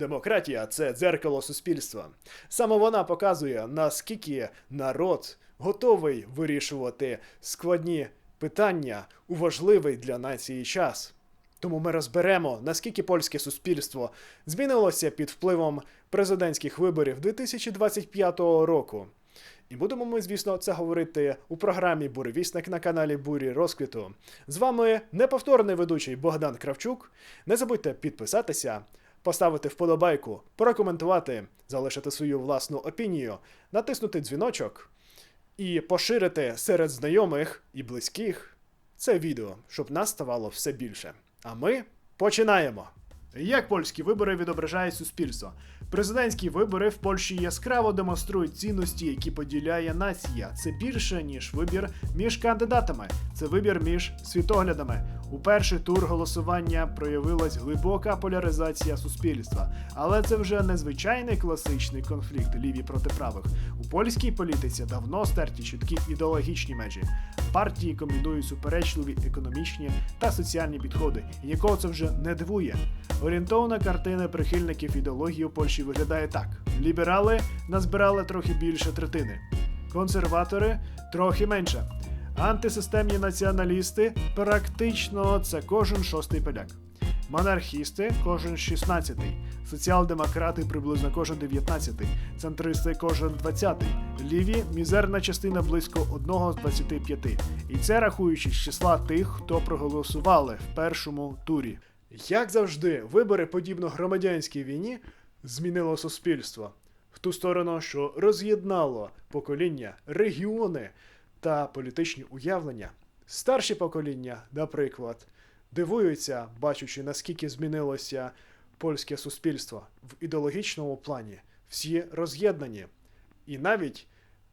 Демократія це дзеркало суспільства. Саме вона показує, наскільки народ готовий вирішувати складні питання у важливий для нації час. Тому ми розберемо, наскільки польське суспільство змінилося під впливом президентських виборів 2025 року. І будемо ми, звісно, це говорити у програмі Буревісник на каналі Бурі Розквіту. З вами неповторний ведучий Богдан Кравчук. Не забудьте підписатися, поставити вподобайку, прокоментувати, залишити свою власну опінію, натиснути дзвіночок і поширити серед знайомих і близьких це відео, щоб нас ставало все більше. А ми починаємо. Як польські вибори відображають суспільство? Президентські вибори в Польщі яскраво демонструють цінності, які поділяє нація. Це більше ніж вибір між кандидатами, це вибір між світоглядами. У перший тур голосування проявилась глибока поляризація суспільства, але це вже не звичайний класичний конфлікт ліві проти правих. У польській політиці давно стерті чіткі ідеологічні межі. Партії комбінують суперечливі економічні та соціальні підходи, і нікого це вже не дивує. Орієнтовна картина прихильників ідеології у Польщі виглядає так: ліберали назбирали трохи більше третини, консерватори трохи менше. Антисистемні націоналісти практично це кожен шостий поляк. Монархісти кожен 16-й, соціал-демократи приблизно кожен 19-й, центристи кожен 20-й, ліві мізерна частина близько 1 з 25. І це рахуючи з числа тих, хто проголосували в першому турі. Як завжди, вибори, подібно громадянській війні, змінило суспільство в ту сторону, що роз'єднало покоління, регіони та політичні уявлення. Старші покоління, наприклад, дивуються, бачачи, наскільки змінилося польське суспільство в ідеологічному плані. Всі роз'єднані. І навіть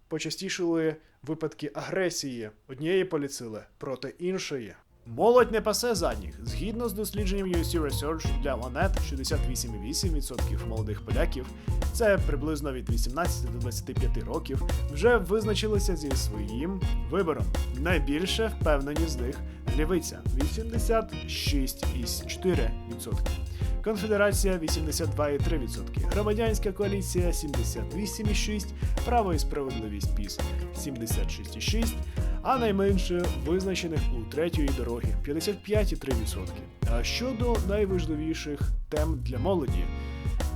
почастішили випадки агресії однієї поліцили проти іншої. Молодь не пасе задніх. Згідно з дослідженням UC Research для Монет, 68,8% молодих поляків, це приблизно від 18 до 25 років, вже визначилися зі своїм вибором. Найбільше впевнені з них лівиця 86,4%. Конфедерація 82,3%, громадянська коаліція 78,6%, право і справедливість ПІС 76,6%, а найменше визначених у третьої дороги 55,3%. А щодо найважливіших тем для молоді,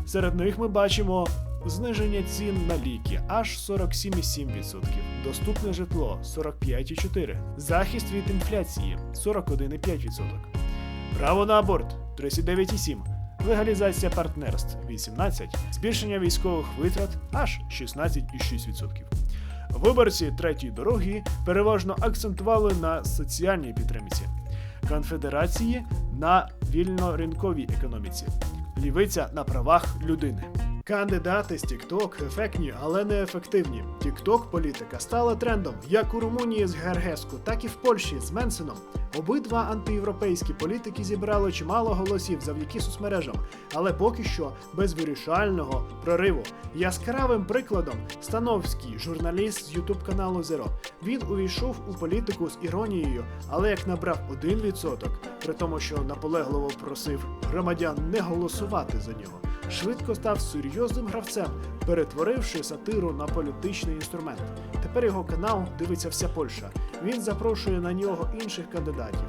серед них ми бачимо зниження цін на ліки аж 47,7%, доступне житло 45,4%, захист від інфляції 41,5%, право на аборт 39,7%. Легалізація партнерств 18, збільшення військових витрат аж 16,6%. Виборці третьої дороги переважно акцентували на соціальній підтримці, конфедерації на вільноринковій економіці, лівиця на правах людини. Кандидати з TikTok ефектні, але не ефективні. TikTok політика стала трендом як у Румунії з Гергеску, так і в Польщі з Менсеном. Обидва антиєвропейські політики зібрали чимало голосів завдяки соцмережам, але поки що без вирішального прориву. Яскравим прикладом Становський, журналіст з ютуб каналу Zero. Він увійшов у політику з іронією, але як набрав 1%, при тому, що наполегливо просив громадян не голосувати за нього, швидко став серйозним гравцем, перетворивши сатиру на політичний інструмент. Тепер його канал дивиться вся Польща. Він запрошує на нього інших кандидатів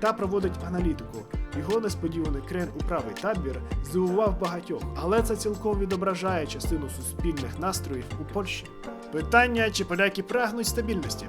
та проводить аналітику. Його несподіваний крен у правий табір здивував багатьох, але це цілком відображає частину суспільних настроїв у Польщі. Питання, чи поляки прагнуть стабільності.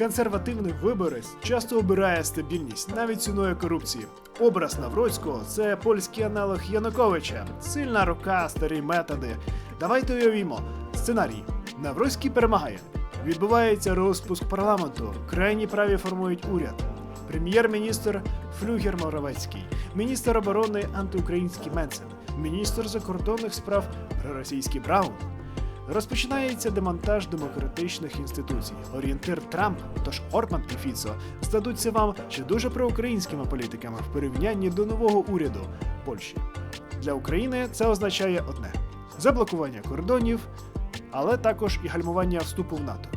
Консервативний виборець часто обирає стабільність навіть ціною корупції. Образ Навроцького це польський аналог Януковича, сильна рука, старі методи. Давайте уявімо сценарій. Навроцький перемагає. Відбувається розпуск парламенту. Крайні праві формують уряд. Прем'єр-міністр Флюгер Моровецький, міністр оборони антиукраїнський Менцев, міністр закордонних справ проросійський Браун. Розпочинається демонтаж демократичних інституцій. Орієнтир Трамп, тож Орбан і Фіцо здадуться вам ще дуже проукраїнськими політиками в порівнянні до нового уряду Польщі. Для України це означає одне: заблокування кордонів, але також і гальмування вступу в НАТО.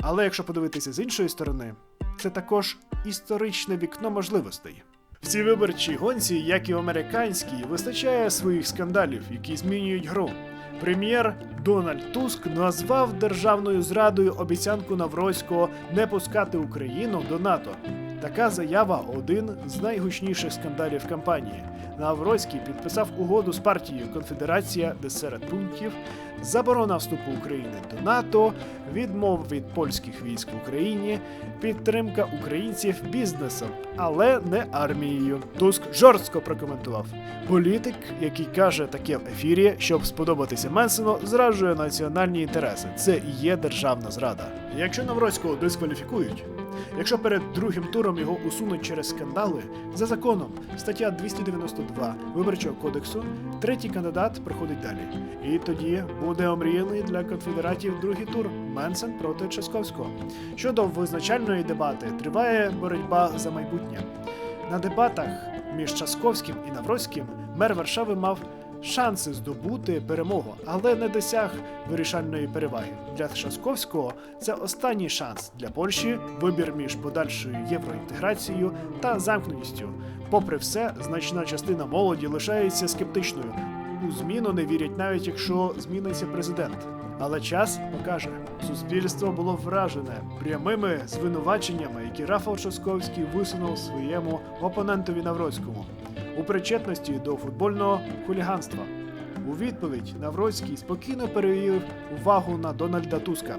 Але якщо подивитися з іншої сторони, це також історичне вікно можливостей. В цій виборчій гонці, як і в американській, вистачає своїх скандалів, які змінюють гру. Прем'єр Дональд Туск назвав державною зрадою обіцянку Навроцького не пускати Україну до НАТО. Така заява один з найгучніших скандалів кампанії. Навроцький підписав угоду з партією Конфедерація, де серед пунктів заборона вступу України до НАТО, відмов від польських військ в Україні, підтримка українців бізнесом, але не армією. Туск жорстко прокоментував. Політик, який каже таке в ефірі, щоб сподобатися Менсену, зраджує національні інтереси. Це і є державна зрада. Якщо Навроцького дискваліфікують, Якщо перед другим туром його усунуть через скандали, за законом стаття 292 Виборчого кодексу, третій кандидат проходить далі. І тоді буде омріяний для конфедератів другий тур Менсен проти Часковського. Щодо визначальної дебати, триває боротьба за майбутнє. На дебатах між Часковським і Навроцьким мер Варшави мав шанси здобути перемогу, але не досяг вирішальної переваги. Для Часковського це останній шанс для Польщі вибір між подальшою євроінтеграцією та замкненістю. Попри все, значна частина молоді лишається скептичною. У зміну не вірять навіть якщо зміниться президент. Але час покаже, суспільство було вражене прямими звинуваченнями, які Рафал Часковський висунув своєму опонентові Навроцькому у причетності до футбольного хуліганства. У відповідь Навроцький спокійно перевів увагу на Дональда Туска,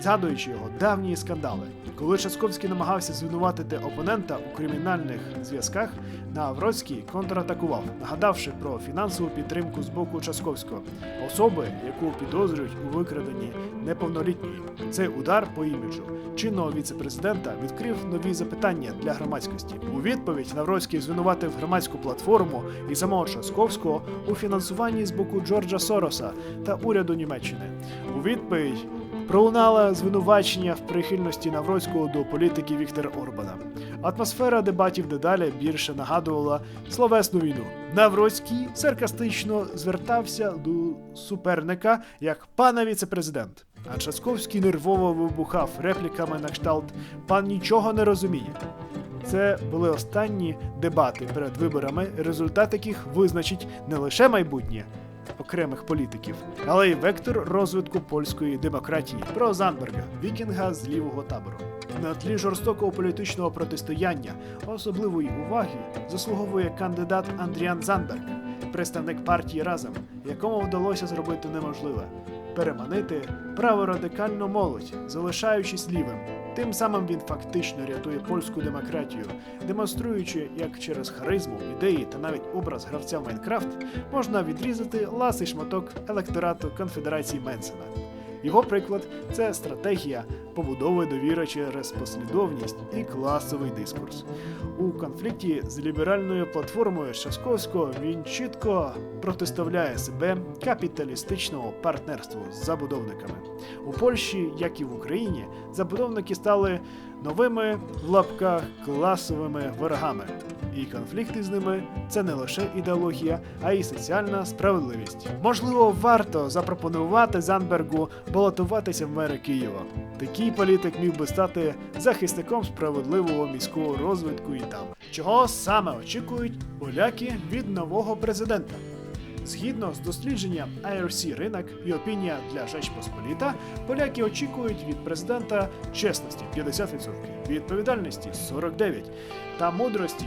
згадуючи його давні скандали. Коли Часковський намагався звинуватити опонента у кримінальних зв'язках, Навроцький контратакував, нагадавши про фінансову підтримку з боку Часковського, особи, яку підозрюють у викраденні неповнолітньої. Цей удар по іміджу чинного віцепрезидента відкрив нові запитання для громадськості. У відповідь Навроцький звинуватив громадську платформу і самого Часковського у фінансуванні з боку Джорджа Сороса та уряду Німеччини. У відповідь пролунало звинувачення в прихильності Навроцького до політики Віктора Орбана. Атмосфера дебатів дедалі більше нагадувала словесну війну. Навроцький саркастично звертався до суперника як пана віцепрезидент. А Часковський нервово вибухав репліками на кшталт Пан нічого не розуміє. Це були останні дебати перед виборами, результат яких визначить не лише майбутнє окремих політиків, але й вектор розвитку польської демократії про Занберга, вікінга з лівого табору. На тлі жорстокого політичного протистояння особливої уваги заслуговує кандидат Андріан Занберг, представник партії разом, якому вдалося зробити неможливе переманити праворадикальну молодь, залишаючись лівим. Тим самим він фактично рятує польську демократію, демонструючи, як через харизму, ідеї та навіть образ гравця Майнкрафт можна відрізати ласий шматок електорату конфедерації Менсена. Його приклад це стратегія побудови довіри через послідовність і класовий дискурс. У конфлікті з ліберальною платформою Шасковського він чітко протиставляє себе капіталістичному партнерству з забудовниками. У Польщі, як і в Україні, забудовники стали новими в лапках класовими ворогами. І конфлікти з ними це не лише ідеологія, а й соціальна справедливість. Можливо, варто запропонувати Занбергу балотуватися в мери Києва. Такий політик міг би стати захисником справедливого міського розвитку і там, чого саме очікують поляки від нового президента. Згідно з дослідженням IRC ринок і опінія для Жеч Посполіта, поляки очікують від президента чесності 50%, відповідальності 49% та мудрості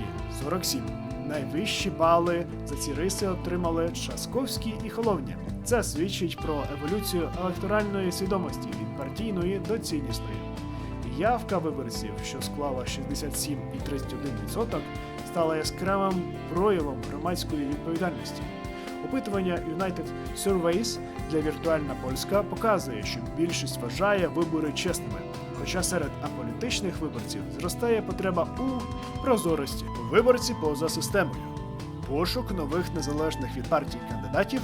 47%. Найвищі бали за ці риси отримали Часковський і Холовня. Це свідчить про еволюцію електоральної свідомості від партійної до ціннісної. Явка виборців, що склала 67,31%, стала яскравим проявом громадської відповідальності. Опитування United Surveys для віртуальна Польська показує, що більшість вважає вибори чесними. Хоча серед аполітичних виборців зростає потреба у прозорості. Виборці поза системою. Пошук нових незалежних від партій кандидатів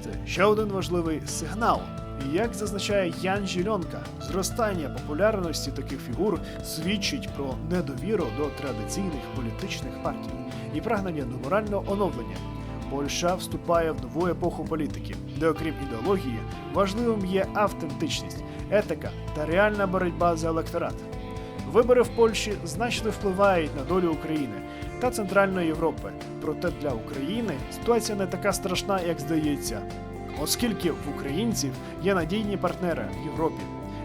це ще один важливий сигнал. І як зазначає Ян Жільонка, зростання популярності таких фігур свідчить про недовіру до традиційних політичних партій і прагнення до морального оновлення. Польща вступає в нову епоху політики, де, окрім ідеології, важливим є автентичність, етика та реальна боротьба за електорат. Вибори в Польщі значно впливають на долю України. та Центральної Європи. Проте для України ситуація не така страшна, як здається, оскільки в українців є надійні партнери в Європі,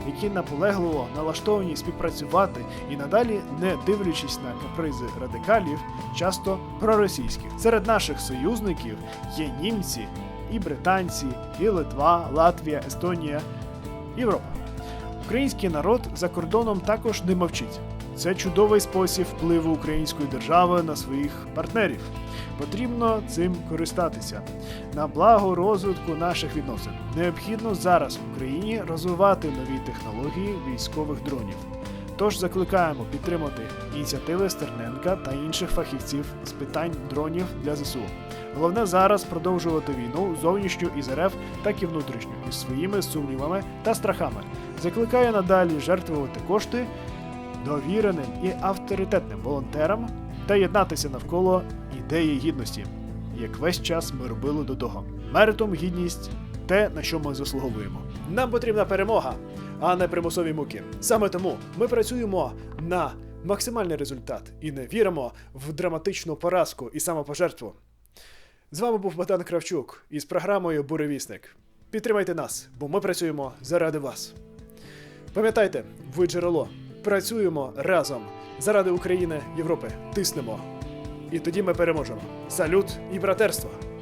які наполегливо налаштовані співпрацювати і надалі, не дивлячись на капризи радикалів, часто проросійських. Серед наших союзників є німці, і британці, і Литва, Латвія, Естонія, Європа. Український народ за кордоном також не мовчить. Це чудовий спосіб впливу української держави на своїх партнерів. Потрібно цим користатися на благо розвитку наших відносин. Необхідно зараз в Україні розвивати нові технології військових дронів. Тож закликаємо підтримати ініціативи Стерненка та інших фахівців з питань дронів для ЗСУ. Головне зараз продовжувати війну зовнішню із РФ, так і внутрішню, із своїми сумнівами та страхами. Закликаю надалі жертвувати кошти довіреним і авторитетним волонтерам та єднатися навколо ідеї гідності, як весь час ми робили до того. Меритом гідність те, на що ми заслуговуємо. Нам потрібна перемога, а не примусові муки. Саме тому ми працюємо на максимальний результат і не віримо в драматичну поразку і самопожертву. З вами був Богдан Кравчук із програмою Буревісник. Підтримайте нас, бо ми працюємо заради вас. Пам'ятайте, ви джерело. Працюємо разом заради України, Європи. Тиснемо. І тоді ми переможемо. Салют і братерство!